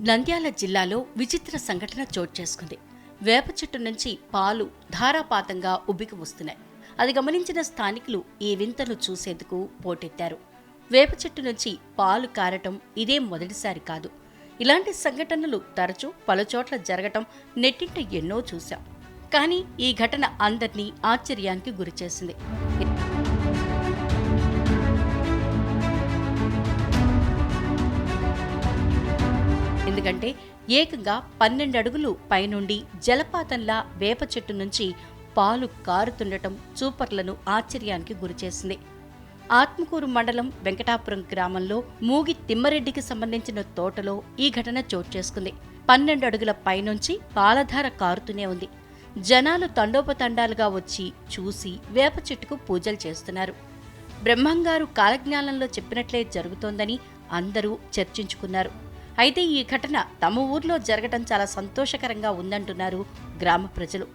నంద్యాల జిల్లాలో విచిత్ర సంఘటన చోటు చేసుకుంది. వేప చెట్టు నుంచి పాలు ధారాపాతంగా ఉబ్బికి వస్తున్నాయి. అది గమనించిన స్థానికులు ఈ వింతను చూసేందుకు పోటెత్తారు. వేప చెట్టు నుంచి పాలు కారటం ఇదే మొదటిసారి కాదు. ఇలాంటి సంఘటనలు తరచూ పలుచోట్ల జరగటం నెట్టింట ఎన్నో చూశాం. కానీ ఈ ఘటన అందరినీ ఆశ్చర్యానికి గురిచేసింది. ఎందుకంటే ఏకంగా పన్నెండు అడుగులు పైనుండి జలపాతంలా వేప చెట్టు నుంచి పాలు కారుతుండటం చూపర్లను ఆశ్చర్యానికి గురిచేసింది. ఆత్మకూరు మండలం వెంకటాపురం గ్రామంలో మూగి తిమ్మరెడ్డికి సంబంధించిన తోటలో ఈ ఘటన చోటు చేసుకుంది. పన్నెండు అడుగుల పైనుంచి పాలధార కారుతూనే ఉంది. జనాలు తండోపతండాలుగా వచ్చి చూసి వేప చెట్టుకు పూజలు చేస్తున్నారు. బ్రహ్మంగారు కాలజ్ఞానంలో చెప్పినట్లే జరుగుతోందని అందరూ చర్చించుకున్నారు. అయితే ఈ ఘటన తమ ఊర్లో జరగటం చాలా సంతోషకరంగా ఉందంటున్నారు గ్రామ ప్రజలు.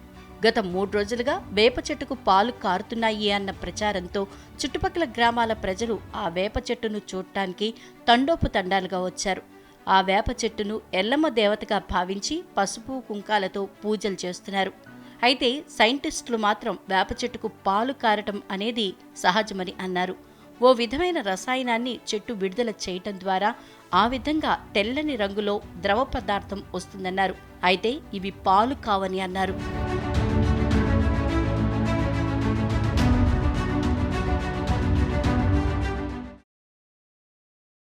గత మూడు రోజులుగా వేప చెట్టుకు పాలు కారుతున్నాయి అన్న ప్రచారంతో చుట్టుపక్కల గ్రామాల ప్రజలు ఆ వేప చెట్టును చూడటానికి తండోపు తండాలుగా వచ్చారు. ఆ వేప చెట్టును ఎల్లమ్మ దేవతగా భావించి పసుపు కుంకాలతో పూజలు చేస్తున్నారు. అయితే సైంటిస్టులు మాత్రం వేప చెట్టుకు పాలు కారటం అనేది సహజమని అన్నారు. ఓ విధమైన రసాయనాన్ని చెట్టు విడుదల చేయటం ద్వారా ఆ విధంగా తెల్లని రంగులో ద్రవ పదార్థం వస్తుందన్నారు. అయితే ఇవి పాలు కావని అన్నారు.